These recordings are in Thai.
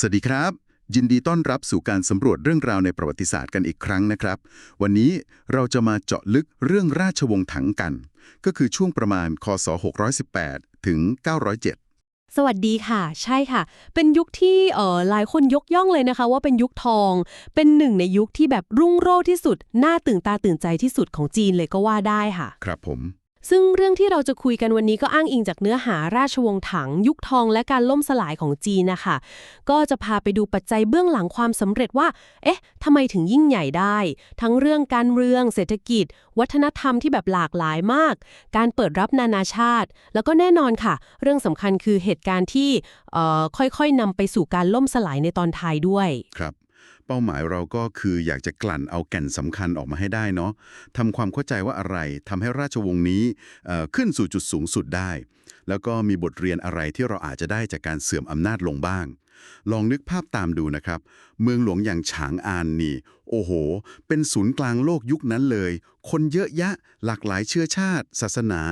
สวัสดีครับ ยินดีต้อนรับสู่การสำรวจเรื่องราวในประวัติศาสตร์กันอีกครั้งนะครับ วันนี้เราจะมาเจาะลึกเรื่องราชวงศ์ถังกัน ก็คือช่วงประมาณคศ 618 ถึง 907สวัสดีค่ะ ใช่ค่ะ เป็นยุคที่เอ่อหลายคนยกย่องเลยนะคะ ว่าเป็นยุคทอง เป็นหนึ่งในยุคที่แบบรุ่งโรจน์ที่สุด น่าตื่นตาตื่นใจที่สุดของจีนเลยก็ว่าได้ค่ะ ครับผม ซึ่งเรื่องที่เราจะคุยกันวันนี้ก็อ้างอิงจากเนื้อหาราชวงศ์ถัง ยุคทองและการล่มสลายของจีนนะคะ ก็จะพาไปดูปัจจัยเบื้องหลังความสำเร็จว่า เอ๊ะทำไมถึงยิ่งใหญ่ได้ ทั้งเรื่องการเมือง เศรษฐกิจ วัฒนธรรมที่แบบหลากหลายมาก การเปิดรับนานาชาติ แล้วก็แน่นอนค่ะ เรื่องสำคัญคือเหตุการณ์ที่เอ่อค่อยๆนำไปสู่การล่มสลายในตอนท้ายด้วย ครับ เป้าหมายเราก็คืออยากจะกลั่นเอาแก่นสำคัญออกมาให้ได้เนาะทำความเข้าใจว่าอะไรทำให้ราชวงศ์นี้เอ่อขึ้นสู่จุดสูงสุดได้ แล้วก็มีบทเรียนอะไรที่เราอาจจะได้จากการเสื่อมอำนาจลงบ้าง ลองนึกภาพตามดูนะครับ เมืองหลวงอย่างฉางอานนี่ โอ้โห เป็นศูนย์กลางโลกยุคนั้นเลย คนเยอะแยะ หลากหลายเชื้อชาติ ศาสนา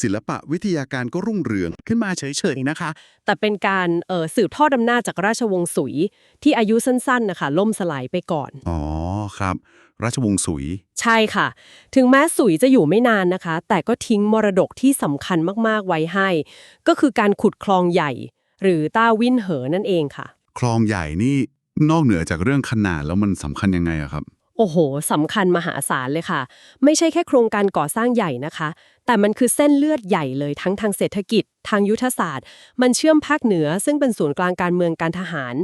ศิลปะวิทยาการก็รุ่งเรือง ขึ้นมาเฉยๆนะคะ แต่เป็นการเอ่อสืบทอดอำนาจจากราชวงศ์สุย ที่อายุสั้นๆนะคะล่มสลายไปก่อน อ๋อครับราชวงศ์สุย ใช่ค่ะ ถึงแม้สุยจะอยู่ไม่นานนะคะ แต่ก็ทิ้งมรดกที่สำคัญมากๆไว้ให้ ก็คือการขุดคลองใหญ่ หรือต้าวินเหอนั่นเองค่ะ คลองใหญ่นี่นอกเหนือจากเรื่องขนาดแล้วมันสำคัญยังไงอะครับ โอ้โหสำคัญมหาศาลเลยค่ะ ไม่ใช่แค่โครงการก่อสร้างใหญ่นะคะ แต่มันคือเส้นเลือดใหญ่เลยทั้งทางเศรษฐกิจ ทางยุทธศาสตร์ มันเชื่อมภาคเหนือ ซึ่งเป็นศูนย์กลางการเมืองการทหาร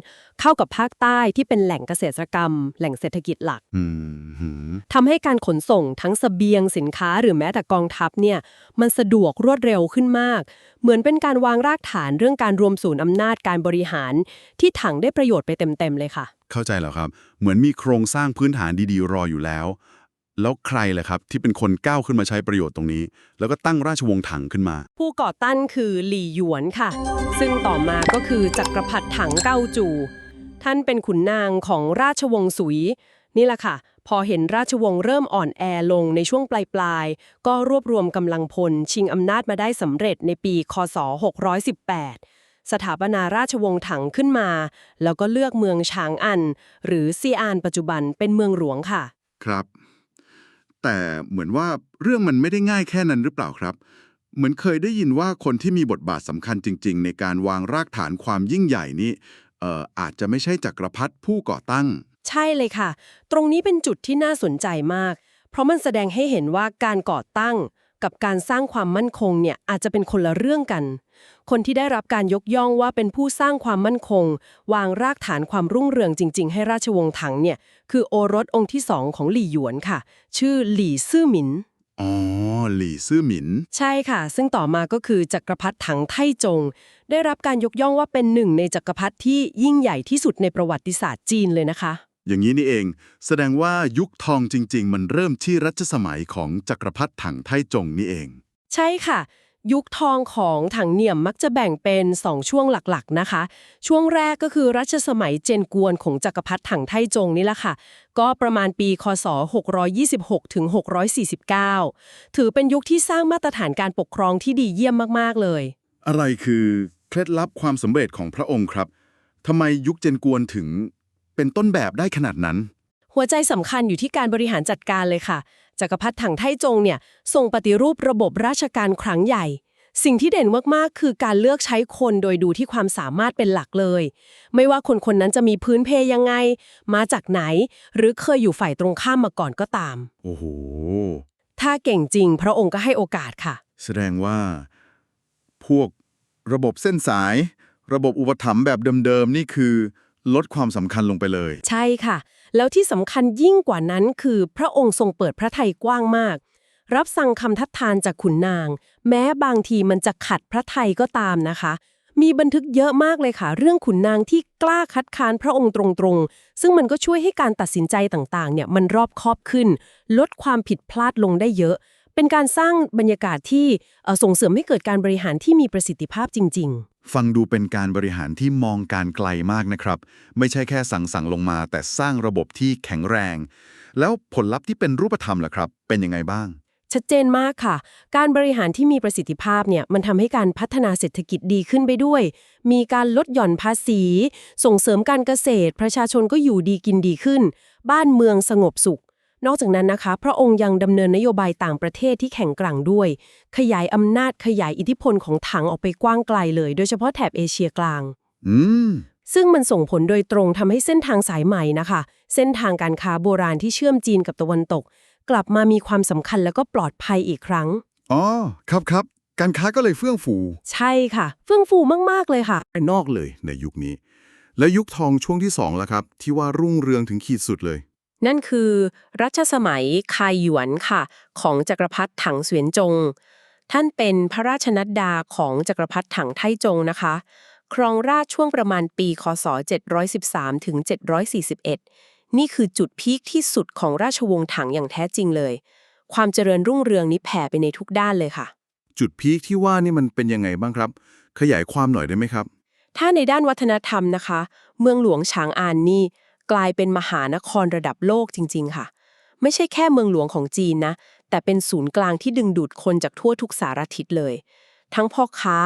เข้ากับภาคใต้ที่เป็นแหล่งเกษตรกรรม แหล่งเศรษฐกิจหลักอืมหืมทำให้การขนส่งทั้งเสบียงสินค้าหรือแม้แต่กองทัพเนี่ย มันสะดวกรวดเร็วขึ้นมาก เหมือนเป็นการวางรากฐานเรื่องการรวมศูนย์อำนาจการบริหาร ที่ถังได้ประโยชน์ไปเต็มๆเลยค่ะ เข้าใจแล้วครับ เหมือนมีโครงสร้างพื้นฐานดีๆ รออยู่แล้ว แล้วใครแหละครับที่เป็นคนก้าวขึ้นมาใช้ประโยชน์ตรงนี้ แล้วก็ตั้งราชวงศ์ถังขึ้นมา ผู้ก่อตั้งคือหลี่หยวนค่ะ ซึ่งต่อมาก็คือจักรพรรดิถังเก้าจู ท่านเป็นขุนนางของราชวงศ์สุย นี่แหละค่ะ พอเห็นราชวงศ์เริ่มอ่อนแอลงในช่วงปลายๆ ก็รวบรวมกำลังพลชิงอำนาจมาได้สำเร็จในปี คศ 618 สถาปนาราชวงศ์ถังขึ้นมา แล้วก็เลือกเมืองฉางอัน หรือซีอานปัจจุบันเป็นเมืองหลวงค่ะ ครับ แต่เหมือนว่าเรื่องมันไม่ได้ง่ายแค่นั้นหรือเปล่าครับ เหมือนเคยได้ยินว่าคนที่มีบทบาทสำคัญจริง ๆ ในการวางรากฐานความยิ่งใหญ่นี้เอ่ออาจจะไม่ใช่จักรพรรดิผู้ก่อตั้ง ใช่เลยค่ะ ตรงนี้เป็นจุดที่น่าสนใจมาก เพราะมันแสดงให้เห็นว่าการก่อตั้ง กับการสร้างความมั่นคงเนี่ยอาจจะเป็นคนละเรื่องกัน คนที่ได้รับการยกย่องว่าเป็นผู้สร้างความมั่นคง วางรากฐานความรุ่งเรืองจริง ๆ ให้ราชวงศ์ถังเนี่ยคือโอรสองค์ที่สองของหลี่หยวนค่ะ ชื่อหลี่ซื่อหมินอ๋อหลี่ซื่อหมิน ใช่ค่ะ ซึ่งต่อมาก็คือจักรพรรดิถังไทจง ได้รับการยกย่องว่าเป็นหนึ่งในจักรพรรดิที่ยิ่งใหญ่ที่สุดในประวัติศาสตร์จีนเลยนะคะ อย่างนี้นี่เอง แสดงว่ายุคทองจริง ๆ มันเริ่มที่รัชสมัยของจักรพรรดิถังไทจงนี่เอง ใช่ค่ะ ยุคทองของถังเหนี่ยมมักจะแบ่งเป็น 2 ช่วงหลักๆนะคะ ช่วงแรกก็คือรัชสมัยเจนกวนของจักรพรรดิถังไทจงนี่แหละค่ะ ก็ประมาณปีคศ 626ถึง649 ถือเป็นยุคที่สร้างมาตรฐานการปกครองที่ดีเยี่ยมมากๆเลย อะไรคือเคล็ดลับความสำเร็จของพระองค์ครับทำไมยุคเจนกวนถึง เป็นต้นแบบได้ขนาดนั้น หัวใจสำคัญอยู่ที่การบริหารจัดการเลยค่ะจักรพรรดิถังไทจงเนี่ยทรงปฏิรูประบบราชการครั้งใหญ่ สิ่งที่เด่นมากๆ คือการเลือกใช้คนโดยดูที่ความสามารถเป็นหลักเลย ไม่ว่าคนคนนั้นจะมีพื้นเพยังไง มาจากไหน หรือเคยอยู่ฝ่ายตรงข้ามมาก่อนก็ตาม โอ้โห ถ้าเก่งจริง พระองค์ก็ให้โอกาสค่ะ แสดงว่า พวกระบบเส้นสาย ระบบอุปถัมภ์แบบเดิมๆนี่คือ ลดความสำคัญลงไปเลย ใช่ค่ะ แล้วที่สำคัญยิ่งกว่านั้นคือ พระองค์ทรงเปิดพระทัยกว้างมาก รับสั่งคำทัดทานจากขุนนาง แม้บางทีมันจะขัดพระทัยก็ตามนะคะ มีบันทึกเยอะมากเลยค่ะ เรื่องขุนนางที่กล้าคัดค้านพระองค์ตรงๆ ซึ่งมันก็ช่วยให้การตัดสินใจต่างๆ เนี่ยมันรอบคอบขึ้น ลดความผิดพลาดลงได้เยอะ เป็นการสร้างบรรยากาศที่ส่งเสริมให้เกิดการบริหารที่มีประสิทธิภาพจริง ๆ ฟังดูเป็นการบริหารที่มองการไกลมากนะครับ ไม่ใช่แค่สั่งสั่งลงมา แต่สร้างระบบที่แข็งแรง แล้วผลลัพธ์ที่เป็นรูปธรรมล่ะครับ เป็นยังไงบ้าง ชัดเจนมากค่ะ การบริหารที่มีประสิทธิภาพเนี่ยมันทำให้การพัฒนาเศรษฐกิจดีขึ้นไปด้วย มีการลดหย่อนภาษี ส่งเสริมการเกษตร ประชาชนก็อยู่ดีกินดีขึ้น บ้านเมืองสงบสุข นอกจากนั้นนะคะ พระองค์ยังดำเนินนโยบายต่างประเทศที่แข็งแกร่งด้วย ขยายอำนาจขยายอิทธิพลของถังออกไปกว้างไกลเลย โดยเฉพาะแถบเอเชียกลาง อืม ซึ่งมันส่งผลโดยตรงทำให้เส้นทางสายใหม่นะคะ เส้นทางการค้าโบราณที่เชื่อมจีนกับตะวันตก กลับมามีความสำคัญแล้วก็ปลอดภัยอีกครั้ง อ๋อ ครับครับ การค้าก็เลยเฟื่องฟู ใช่ค่ะ เฟื่องฟูมากๆเลยค่ะ ไปนอกเลยในยุคนี้ แล้วยุคทองช่วงที่สองล่ะครับ ที่ว่ารุ่งเรืองถึงขีดสุดเลย นั่นคือรัชสมัยคายหยวนค่ะ ของจักรพรรดิถังเสวียนจง ท่านเป็นพระราชนัดดาของจักรพรรดิถังไทจงนะคะ ครองราชย์ช่วงประมาณปี คศ 713ถึง741 นี่คือจุดพีคที่สุดของราชวงศ์ถังอย่างแท้จริงเลย ความเจริญรุ่งเรืองนี้แผ่ไปในทุกด้านเลยค่ะ จุดพีคที่ว่านี่มันเป็นยังไงบ้างครับ ขยายความหน่อยได้ไหมครับ ถ้าในด้านวัฒนธรรมนะคะ เมืองหลวงฉางอานนี่ กลายเป็นมหานครระดับโลกจริง ๆ ค่ะ ไม่ใช่แค่เมืองหลวงของจีนนะ แต่เป็นศูนย์กลางที่ดึงดูดคนจากทั่วทุกสารทิศเลย ทั้งพ่อค้า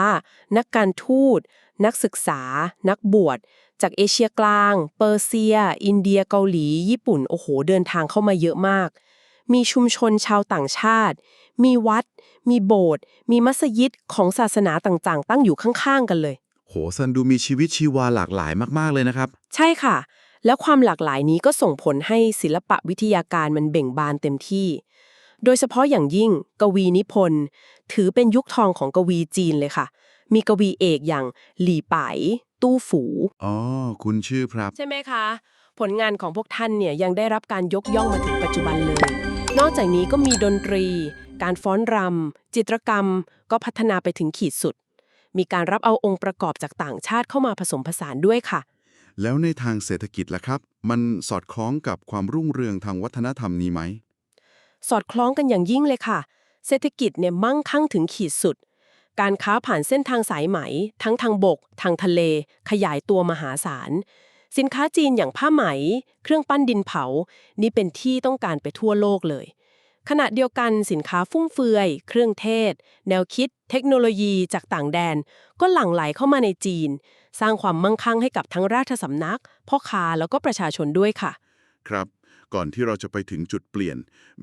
นักการทูต นักศึกษา นักบวช จากเอเชียกลาง เปอร์เซีย อินเดียเกาหลี ญี่ปุ่น โอ้โห เดินทางเข้ามาเยอะมาก มีชุมชนชาวต่างชาติ มีวัด มีโบสถ์ มีมัสยิดของศาสนาต่างๆ ตั้งอยู่ข้างๆ กันเลยโหซันดูมีชีวิตชีวาหลากหลายมาก ๆ เลยนะครับ ใช่ค่ะ แล้วความหลากหลายนี้ก็ส่งผลให้ศิลปะวิทยาการมันเบ่งบานเต็มที่ โดยเฉพาะอย่างยิ่ง กวีนิพนธ์ ถือเป็นยุคทองของกวีจีนเลยค่ะ มีกวีเอกอย่างหลี่ไปายตู้ฝู อ๋อ คุณชื่อครับ ใช่ไหมคะ ผลงานของพวกท่านเนี่ยยังได้รับการยกย่องมาถึงปัจจุบันเลย นอกจากนี้ก็มีดนตรี การฟ้อนรำ จิตรกรรม ก็พัฒนาไปถึงขีดสุด มีการรับเอาองค์ประกอบจากต่างชาติเข้ามาผสมผสานด้วยค่ะ แล้วในทางเศรษฐกิจล่ะครับ มันสอดคล้องกับความรุ่งเรืองทางวัฒนธรรมนี้ไหม สอดคล้องกันอย่างยิ่งเลยค่ะ เศรษฐกิจเนี่ยมั่งคั่งถึงขีดสุด การค้าผ่านเส้นทางสายไหม ทั้งทางบก ทางทะเล ขยายตัวมหาศาล สินค้าจีนอย่างผ้าไหม เครื่องปั้นดินเผา นี่เป็นที่ต้องการไปทั่วโลกเลย ขณะเดียวกันสินค้าฟุ่มเฟือย เครื่องเทศ แนวคิด เทคโนโลยีจากต่างแดน ก็หลั่งไหลเข้ามาในจีน สร้างความมั่งคั่งให้กับทั้งราชสำนัก พ่อค้าแล้วก็ประชาชนด้วยค่ะ ครับ ก่อนที่เราจะไปถึงจุดเปลี่ยน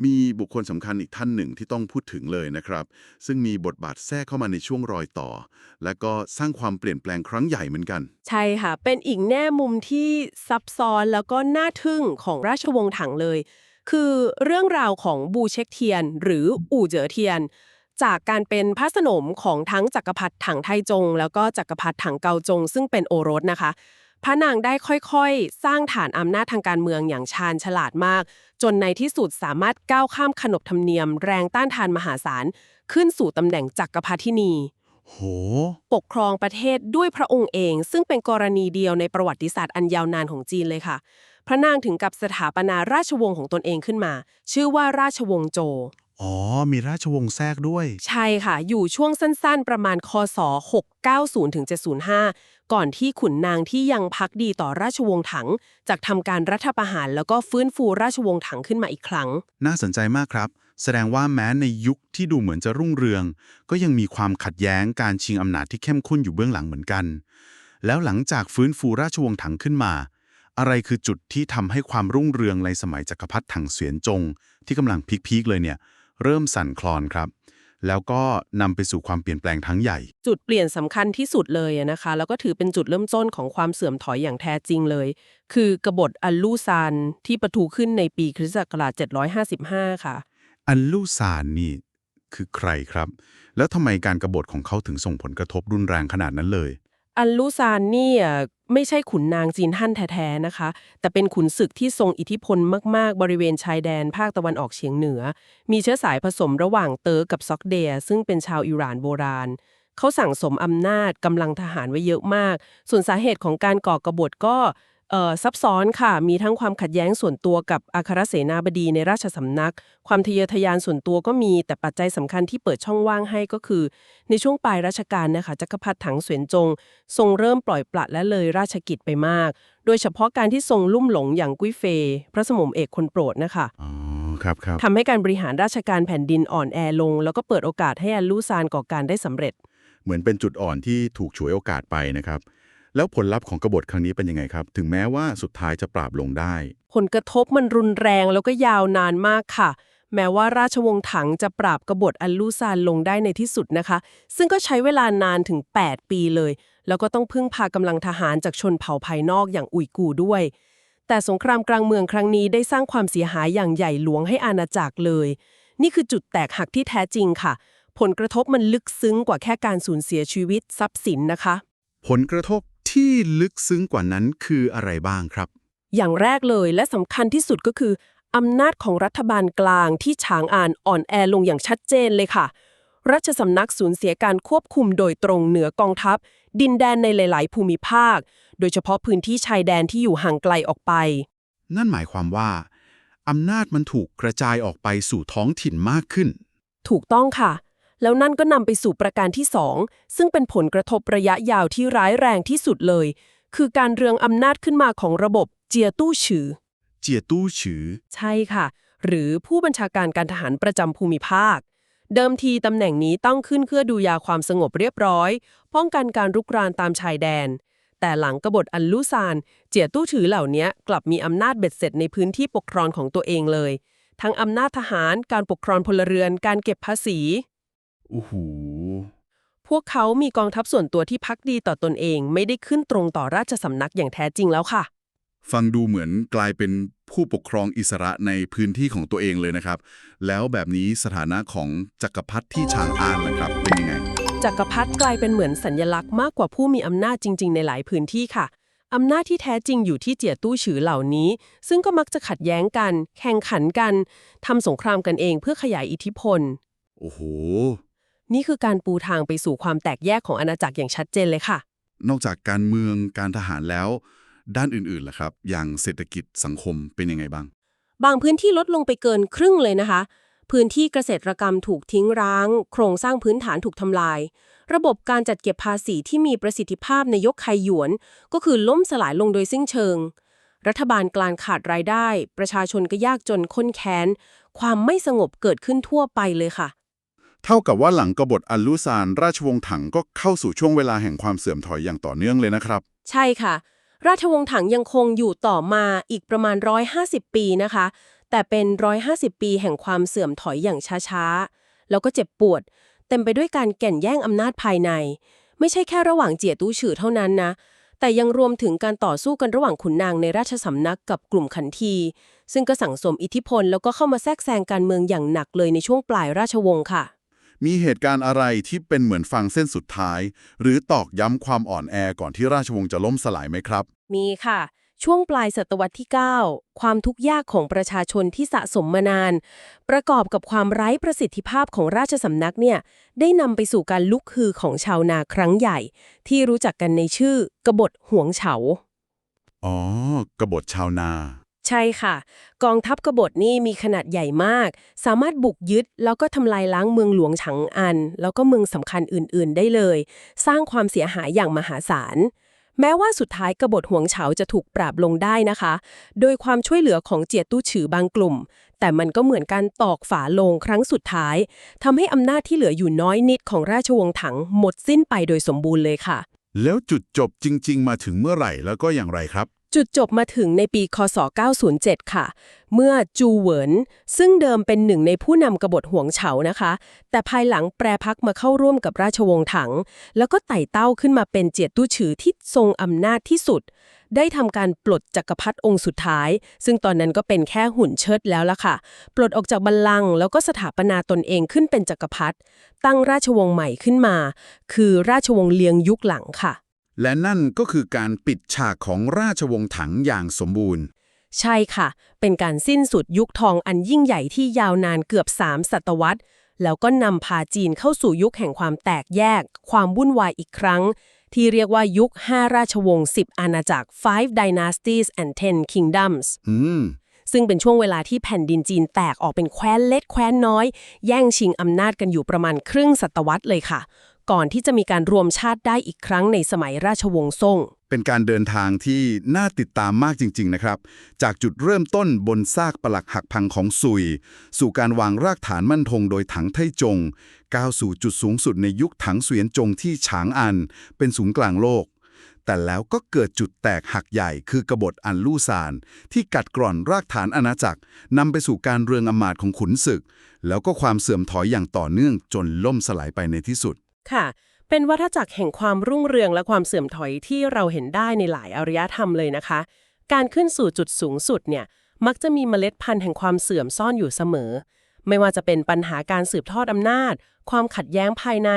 มีบุคคลสำคัญอีกท่านหนึ่งที่ต้องพูดถึงเลยนะครับ ซึ่งมีบทบาทแทรกเข้ามาในช่วงรอยต่อ และก็สร้างความเปลี่ยนแปลงครั้งใหญ่เหมือนกัน ใช่ค่ะ เป็นอีกแง่มุมที่ซับซ้อนแล้วก็น่าทึ่งของราชวงศ์ถังเลย คือเรื่องราวของบูเช็คเทียน หรืออู่เจ๋อเทียน จากการเป็นพระสนมของทั้งจักรพรรดิถังไทจง แล้วก็จักรพรรดิถังเกาจง ซึ่งเป็นโอรสนะคะ พระนางได้ค่อยๆ สร้างฐานอำนาจทางการเมืองอย่างชาญฉลาดมาก จนในที่สุดสามารถก้าวข้ามขนบธรรมเนียม แรงต้านทานมหาศาล ขึ้นสู่ตำแหน่งจักรพรรดินีโห ปกครองประเทศด้วยพระองค์เอง ซึ่งเป็นกรณีเดียวในประวัติศาสตร์อันยาวนานของจีนเลยค่ะ พระนางถึงกับสถาปนาราชวงศ์ของตนเองขึ้นมา ชื่อว่าราชวงศ์โจ อ๋อ มีราชวงศ์แทรกด้วย ใช่ค่ะ อยู่ช่วงสั้นๆ ประมาณคศ690ถึง705 ก่อนที่ขุนนางที่ยังพักดีต่อราชวงศ์ถังจากทำการรัฐประหารแล้วก็ฟื้นฟูราชวงศ์ถังขึ้นมาอีกครั้ง น่าสนใจมากครับ แสดงว่าแม้ในยุคที่ดูเหมือนจะรุ่งเรือง ก็ยังมีความขัดแย้งการชิงอำนาจที่เข้มข้นอยู่เบื้องหลังเหมือนกัน แล้วหลังจากฟื้นฟูราชวงศ์ถังขึ้นมา อะไรคือจุดที่ทำให้ความรุ่งเรืองในสมัยจักรพรรดิถังเสวียนจง ที่กำลังพีคๆเลยเนี่ย เริ่มสั่นคลอนครับ แล้วก็นำไปสู่ความเปลี่ยนแปลงทั้งใหญ่ จุดเปลี่ยนสำคัญที่สุดเลยอะนะคะ แล้วก็ถือเป็นจุดเริ่มต้นของความเสื่อมถอยอย่างแท้จริงเลย คือกบฏอัลลูซานที่ประทุขึ้นในปีคริสต์ศักราช755 ค่ะ อันลูซานนี่คือใครครับ แล้วทำไมการกรบฏของเขาถึงส่งผลกระทบรุนแรงขนาดนั้นเลย อันลูซานนี่อะไม่ใช่ขุนนางจีนฮั่นแท้ๆนะคะ แต่เป็นขุนศึกที่ทรงอิทธิพลมากๆ บริเวณชายแดนภาคตะวันออกเฉียงเหนือ มีเชื้อสายผสมระหว่างเตอร์กับซอกเดียซึ่งเป็นชาวอิหร่านโบราณ เขาสั่งสมอำนาจกำลังทหารไว้เยอะมาก ส่วนสาเหตุของการก่อกรบฏก็ ซับซ้อนค่ะ มีทั้งความขัดแย้งส่วนตัวกับอัครเสนาบดีในราชสำนัก ความทะเยอทะยานส่วนตัวก็มี แต่ปัจจัยสำคัญที่เปิดช่องว่างให้ก็คือ ในช่วงปลายรัชกาลนะคะจักรพรรดิถังเสวียนจง ทรงเริ่มปล่อยปละและเลยราชกิจไปมาก โดยเฉพาะการที่ทรงลุ่มหลงอย่างกุ้ยเฟยพระสมมเอกคนโปรดนะคะอ๋อครับครับทำให้การบริหารราชการแผ่นดินอ่อนแอลง แล้วก็เปิดโอกาสให้อัลลูซานก่อการได้สำเร็จ เหมือนเป็นจุดอ่อนที่ถูกฉวยโอกาสไปนะครับ แล้วผลลัพธ์ของกบฏครั้งนี้เป็นยังไงครับ ถึงแม้ว่าสุดท้ายจะปราบลงได้ ผลกระทบมันรุนแรงแล้วก็ยาวนานมากค่ะ แม้ว่าราชวงศ์ถังจะปราบกบฏอัลลูซานลงได้ในที่สุดนะคะ ซึ่งก็ใช้เวลานานถึง 8 ปีเลย แล้วก็ต้องพึ่งพากำลังทหารจากชนเผ่าภายนอกอย่างอุยกูร์ด้วย แต่สงครามกลางเมืองครั้งนี้ได้สร้างความเสียหายอย่างใหญ่หลวงให้อาณาจักรเลย นี่คือจุดแตกหักที่แท้จริงค่ะ ผลกระทบมันลึกซึ้งกว่าแค่การสูญเสียชีวิตทรัพย์สินนะคะ ผลกระทบ ที่ลึกซึ้งกว่านั้นคืออะไรบ้างครับ อย่างแรกเลยและสำคัญที่สุดก็คืออำนาจของรัฐบาลกลางที่ฉางอานอ่อนแอลงอย่างชัดเจนเลยค่ะรัชสำนักสูญเสียการควบคุมโดยตรงเหนือกองทัพ ดินแดนในหลาย ๆ ภูมิภาค โดยเฉพาะพื้นที่ชายแดนที่อยู่ห่างไกลออกไป นั่นหมายความว่าอำนาจมันถูกกระจายออกไปสู่ท้องถิ่นมากขึ้น ถูกต้องค่ะ แล้วนั่นก็นำไปสู่ประการที่ 2 ซึ่งเป็นผลกระทบระยะยาวที่ร้ายแรงที่สุดเลย คือการเรืองอำนาจขึ้นมาของระบบเจียตู้ฉือ เจียตู้ฉือ ใช่ค่ะ หรือผู้บัญชาการการทหารประจำภูมิภาค เดิมทีตำแหน่งนี้ต้องขึ้นเพื่อดูยาความสงบเรียบร้อย ป้องกันการรุกรานตามชายแดน แต่หลังกบฏอัลลูซาน เจียตู้ถือเหล่านี้กลับมีอำนาจเบ็ดเสร็จในพื้นที่ปกครองของตัวเองเลยทั้งอำนาจทหาร การปกครองพลเรือน การเก็บภาษี โอ้โหพวกเขามีกองทัพส่วนตัวที่พักดีต่อตนเอง ไม่ได้ขึ้นตรงต่อราชสำนักอย่างแท้จริงแล้วค่ะ ฟังดูเหมือนกลายเป็นผู้ปกครองอิสระในพื้นที่ของตัวเองเลยนะครับ แล้วแบบนี้สถานะของจักรพรรดิที่ชางอานล่ะครับ เป็นยังไง จักรพรรดิกลายเป็นเหมือนสัญญลักษณ์มากกว่าผู้มีอำนาจจริง ๆ ในหลายพื้นที่ค่ะอำนาจที่แท้จริงอยู่ที่เจียตู้ฉือเหล่านี้ ซึ่งก็มักจะขัดแย้งกัน แข่งขันกันทำสงครามกันเองเพื่อขยายอิทธิพล โอ้โห นี่คือการปูทางไปสู่ความแตกแยกของอาณาจักรอย่างชัดเจนเลยค่ะ นอกจากการเมืองการทหารแล้ว ด้านอื่นๆล่ะครับ อย่างเศรษฐกิจสังคมเป็นยังไงบ้าง บางพื้นที่ลดลงไปเกินครึ่งเลยนะคะ พื้นที่เกษตรกรรมถูกทิ้งร้าง โครงสร้างพื้นฐานถูกทำลาย ระบบการจัดเก็บภาษีที่มีประสิทธิภาพในยกไคหยวน ก็คือล่มสลายลงโดยสิ้นเชิง รัฐบาลกลางขาดรายได้ ประชาชนก็ยากจนข้นแค้น ความไม่สงบเกิดขึ้นทั่วไปเลยค่ะ เท่ากับว่าหลังกบฏอัลลูซานราชวงศ์ถังก็เข้าสู่ช่วงเวลาแห่งความเสื่อมถอยอย่างต่อเนื่องเลยนะครับ ใช่ค่ะ ราชวงศ์ถังยังคงอยู่ต่อมาอีกประมาณ 150 ปีนะคะ แต่เป็น 150 ปีแห่งความเสื่อมถอยอย่างช้าๆ แล้วก็เจ็บปวด เต็มไปด้วยการแก่นแย่งอำนาจภายใน ไม่ใช่แค่ระหว่างเจียตู้ฉือเท่านั้นนะแต่ยังรวมถึงการต่อสู้กันระหว่างขุนนางในราชสำนักกับกลุ่มขันที ซึ่งก็สั่งสมอิทธิพลแล้วก็เข้ามาแทรกแซงการเมืองอย่างหนักเลยในช่วงปลายราชวงศ์ค่ะ มีเหตุการณ์อะไรที่เป็นเหมือนฟังเส้นสุดท้าย หรือตอกย้ำความอ่อนแอก่อนที่ราชวงศ์จะล่มสลายไหมครับ มีค่ะ ช่วงปลายศตวรรษที่ 9 ความทุกข์ยากของประชาชนที่สะสมมานาน ประกอบกับความไร้ประสิทธิภาพของราชสำนักเนี่ย ได้นำไปสู่การลุกฮือของชาวนาครั้งใหญ่ ที่รู้จักกันในชื่อกบฏหวงเฉา อ๋อกบฏชาวนา ใช่ค่ะ กองทัพกบฏนี่มีขนาดใหญ่มาก สามารถบุกยึดแล้วก็ทำลายล้างเมืองหลวงฉางอัน แล้วก็เมืองสำคัญอื่นๆ ได้เลย สร้างความเสียหายอย่างมหาศาลแม้ว่าสุดท้ายกบฏห่วงเฉาจะถูกปราบลงได้นะคะ โดยความช่วยเหลือของเจียตู้ฉือบางกลุ่ม แต่มันก็เหมือนการตอกฝาลงครั้งสุดท้ายทำให้อำนาจที่เหลืออยู่น้อยนิดของราชวงศ์ถังหมดสิ้นไปโดยสมบูรณ์เลยค่ะ แล้วจุดจบจริง ๆ มาถึงเมื่อไหร่แล้วก็อย่างไรครับ จุดจบมาถึงในปี คศ 907 ค่ะ เมื่อจูเหวินซึ่งเดิมเป็นหนึ่งในผู้นำกบฏหวงเฉานะคะ แต่ภายหลังแปรพักมาเข้าร่วมกับราชวงศ์ถัง แล้วก็ไต่เต้าขึ้นมาเป็นเจียตู้ฉือที่ทรงอำนาจที่สุด ได้ทำการปลดจักรพรรดิองค์สุดท้าย ซึ่งตอนนั้นก็เป็นแค่หุ่นเชิดแล้วล่ะค่ะ ปลดออกจากบัลลังก์แล้วก็สถาปนาตนเองขึ้นเป็นจักรพรรดิตั้งราชวงศ์ใหม่ขึ้นมา คือราชวงศ์เลียงยุคหลังค่ะ และนั่นก็คือการปิดฉากของราชวงศ์ถังอย่างสมบูรณ์ ใช่ค่ะ เป็นการสิ้นสุดยุคทองอันยิ่งใหญ่ที่ยาวนานเกือบ3ศตวรรษ แล้วก็นำพาจีนเข้าสู่ยุคแห่งความแตกแยก ความวุ่นวายอีกครั้ง ที่เรียกว่ายุค 5 ราชวงศ์ 10 อาณาจักร five dynasties and 10 kingdoms อืมซึ่งเป็นช่วงเวลาที่แผ่นดินจีนแตกออกเป็นแคว้นเล็กแคว้นน้อย แย่งชิงอำนาจกันอยู่ประมาณครึ่งศตวรรษเลยค่ะ ก่อนที่จะมีการรวมชาติได้อีกครั้งในสมัยราชวงศ์ซ่ง เป็นการเดินทางที่น่าติดตามมากจริง ๆ นะครับ จากจุดเริ่มต้นบนซากปลักหักพังของซุย สู่การวางรากฐานมั่นคงโดยถังไทจง ก้าวสู่จุดสูงสุดในยุคถังเสวียนจงที่ฉางอัน เป็นศูนย์กลางโลกแต่แล้วก็เกิดจุดแตกหักใหญ่คือกบฏอันลู่ซาน ที่กัดกร่อนรากฐานอาณาจักรนำไปสู่การเรืองอำมาตย์ของขุนศึก แล้วก็ความเสื่อมถอยอย่างต่อเนื่องจนล่มสลายไปในที่สุด ค่ะ เป็นวัฏจักรแห่งความรุ่งเรืองและความเสื่อมถอยที่เราเห็นได้ในหลายอารยธรรมเลยนะคะ การขึ้นสู่จุดสูงสุดเนี่ยมักจะมีเมล็ดพันธุ์แห่งความเสื่อมซ่อนอยู่เสมอ ไม่ว่าจะเป็นปัญหาการสืบทอดอำนาจ ความขัดแย้งภายใน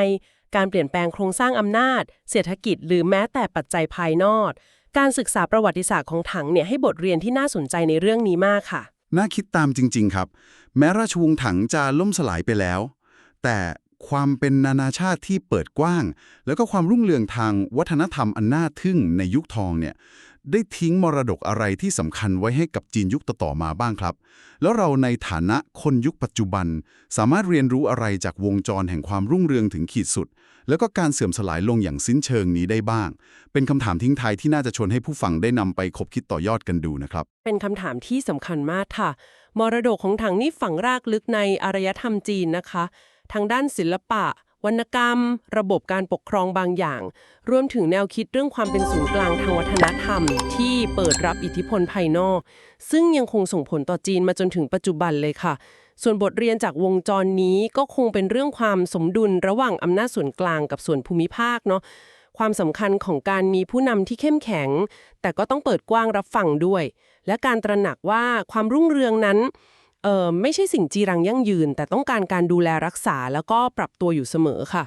การเปลี่ยนแปลงโครงสร้างอำนาจ เศรษฐกิจ หรือแม้แต่ปัจจัยภายนอก การศึกษาประวัติศาสตร์ของถังเนี่ยให้บทเรียนที่น่าสนใจในเรื่องนี้มากค่ะ น่าคิดตามจริง ๆ ครับ แม้ราชวงศ์ถังจะล่มสลายไปแล้ว แต่ ความเป็นนานาชาติที่เปิดกว้าง แล้วก็ความรุ่งเรืองทางวัฒนธรรมอันน่าทึ่งในยุคทองเนี่ยได้ทิ้งมรดกอะไรที่สำคัญไว้ให้กับจีนยุคต่อๆมาบ้างครับ แล้วเราในฐานะคนยุคปัจจุบัน สามารถเรียนรู้อะไรจากวงจรแห่งความรุ่งเรืองถึงขีดสุด แล้วก็การเสื่อมสลายลงอย่างสิ้นเชิงนี้ได้บ้าง เป็นคำถามทิ้งท้ายที่น่าจะชวนให้ผู้ฟังได้นำไปคบคิดต่อยอดกันดูนะครับ เป็นคำถามที่สำคัญมากค่ะ มรดกของถังนี่ฝังรากลึกในอารยธรรมจีนนะคะ ทางด้านศิลปะ วรรณกรรม ระบบการปกครองบางอย่าง รวมถึงแนวคิดเรื่องความเป็นศูนย์กลางทางวัฒนธรรม ที่เปิดรับอิทธิพลภายนอก ซึ่งยังคงส่งผลต่อจีนมาจนถึงปัจจุบันเลยค่ะ ส่วนบทเรียนจากวงจรนี้ก็คงเป็นเรื่องความสมดุลระหว่างอำนาจส่วนกลางกับส่วนภูมิภาคเนาะความสำคัญของการมีผู้นำที่เข้มแข็ง แต่ก็ต้องเปิดกว้างรับฟังด้วย และการตระหนักว่าความรุ่งเรืองนั้น เออไม่ใช่สิ่งจีรังยั่งยืน แต่ต้องการการดูแลรักษาแล้วก็ปรับตัวอยู่เสมอค่ะ